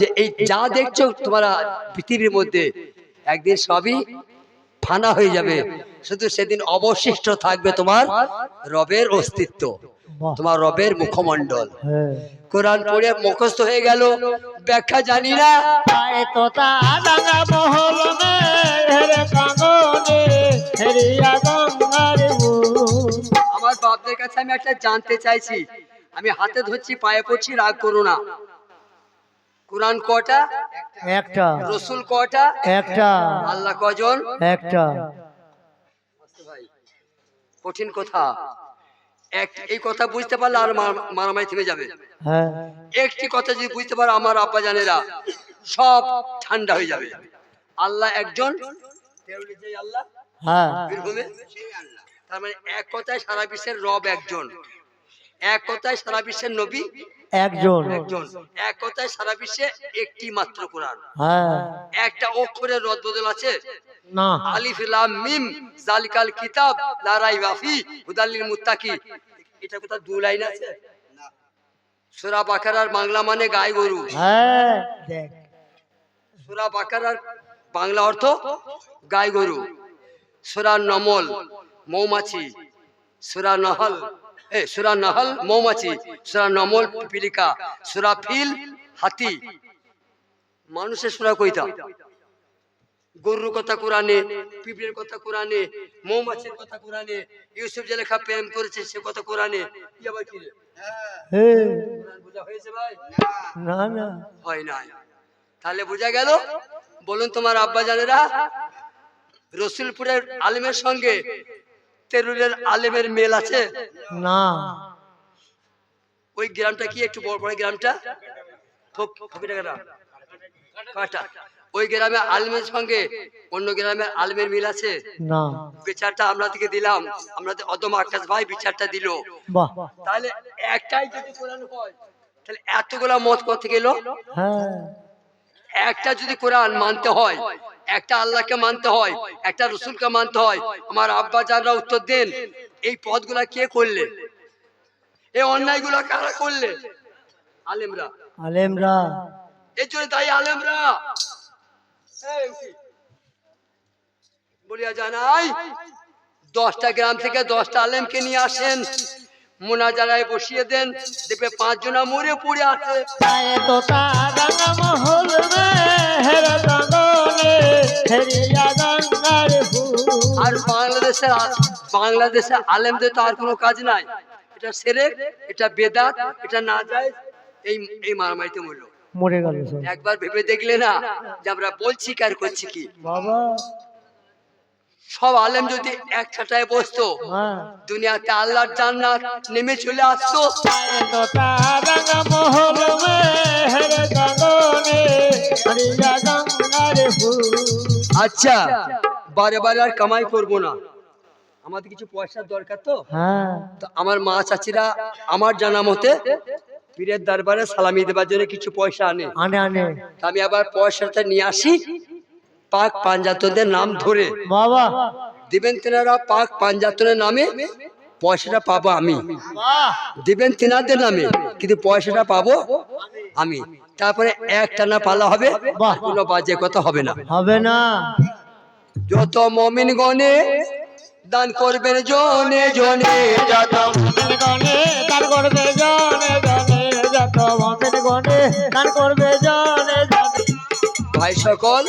যে এই যা দেখছ তোমরা পৃথিবীর মধ্যে একদিন সবই ফানা হয়ে যাবে। শুধু সেদিন অবশিষ্ট থাকবে তোমার রবের অস্তিত্ব তোমার রবের মুখমণ্ডল। হ্যাঁ কোরআন পড়ে মুখস্থ হয়ে গেল ব্যাখ্যা জানি না। আমার বাপদের কাছে আমি একটা জানতে চাইছি আমি হাতে ধরছি পায়ে পড়ছি রাগ করো না। কোরআন কটা একটা। রসুল কটা একটা। আল্লাহ কজন একটা। কঠিন কথা। এক এই কথা বুঝতে পারলে আর মার- মারামারি থেমে যাবে। হ্যাঁ। একটি কথা যদি বুঝতে পারো আমার আব্বা জানেরা সব ঠান্ডা হয়ে যাবে। আল্লাহ একজন? আল্লাহ হ্যাঁ তার মানে এক কথায় সারা বিশ্বের রব একজন। এক কথায় সারা বিশ্বের নবী একজন। একজন। এক কথায় সারা বিশ্বে একটি মাত্র কোরআন। হ্যাঁ। একটা অক্ষরের রদ বদল আছে। না। আলিফ লাম মিম জালিকাল কিতাব লা রাইবা ফি হুদাল লিল মুত্তাকি। এটা কোথাও দু লাইন আছে? সূরা বাকারার বাংলা মানে গাই গরু। হ্যাঁ দেখ। সূরা বাকারার বাংলা অর্থ গাই গরু। সূরা নমল মৌমাছি। সূরা নহল সূরা নহল মৌমাছি। সূরা নমল পিপিলিকা। সুরা ফিল হাতি। মানুষের সূরা কইতা? গরুর কথা কোরআনে পিঁপড়ের কথা কোরআনে মৌমাছির কথা কোরআনে ইউসুফ যে লেখা প্রেম করেছে সে কথা কোরআনে। কি আবার কি রে? বোঝা হয়েছে ভাই? না না। হয় নাই। তাহলে বোঝা গেল বলুন তোমার আব্বা জানেরা রসুলপুরের আলেমের সঙ্গে তেরুলের আলেমের মেল আছে? না। ওই গ্রামটা কি একটু বড় বড় গ্রামটা? গ্রাম কাটা। ওই গ্রামে আলেমের সঙ্গে অন্য গ্রামের আলেমের মিল আছে? না। বিচারটা আমরা থেকে দিলাম। আমাদের অদম আকাশ ভাই বিচারটা দিল। তাহলে একটাই যদি কোরআন হয় তাহলে এতগুলা মত কোথা গেল হ্যাঁ। একটা যদি কোরআন মানতে হয় একটা আল্লাহকে মানতে হয় একটা রসুলকে মানতে হয়। আমার আব্বা জানরা উত্তর দেন এই পদগুলা কে করলে? এই অন্যায়গুলা কারা করলে? আলেমরা। আলেমরা। এর জন্য তাই আলেমরা। বলিয়া জানাই দশটা গ্রাম থেকে দশটা আলেমকে নিয়ে আসেন মোনাজারায় বসিয়ে দেন দেখবে পাঁচজনা মরে পড়ে আছে। মহল হেরে আর বাংলাদেশের বাংলাদেশের আলেমদের তো আর কোনো কাজ নাই। এটা সেরেক এটা বেদাত এটা না যায় এই এই মারামারিতে মূল্য মরে গেল একবার ভেবে দেখলে না যে আমরা বলছি কার করছি কি। বাবা। সব আলেম যদি এক ছাটায় বসতো হ্যাঁ। দুনিয়াতে আল্লাহর জান্নাত নেমে চলে আসতো। হেরে আচ্ছা বারে বারে আর কামাই করব না। আমাদের কিছু পয়সার দরকার তো? হ্যাঁ। তো আমার মা চাচিরা আমার জানা মতে পীরের দরবারে সালামি দেবার জন্য কিছু পয়সা আনে। আনে আনে। আমি আবার পয়সাটা নিয়ে আসি পাক পাঞ্জাতদের নাম ধরে। বাবা। দিবেন তেনারা পাক পাঞ্জাতনের নামে পয়সাটা পাবো আমি। দিবেন তেনাদের নামে কিন্তু পয়সাটা পাবো আমি। তারপরে এক টানা পালা হবে বাহ। কোনো বাজে কথা হবে না। হবে না। যত মমিন গনে দান করবেন জনে জনে। যত মমিন গনে দান করবে জনে জনে। যত মমিন গনে দান করবে জনে জনে। ভাই সকল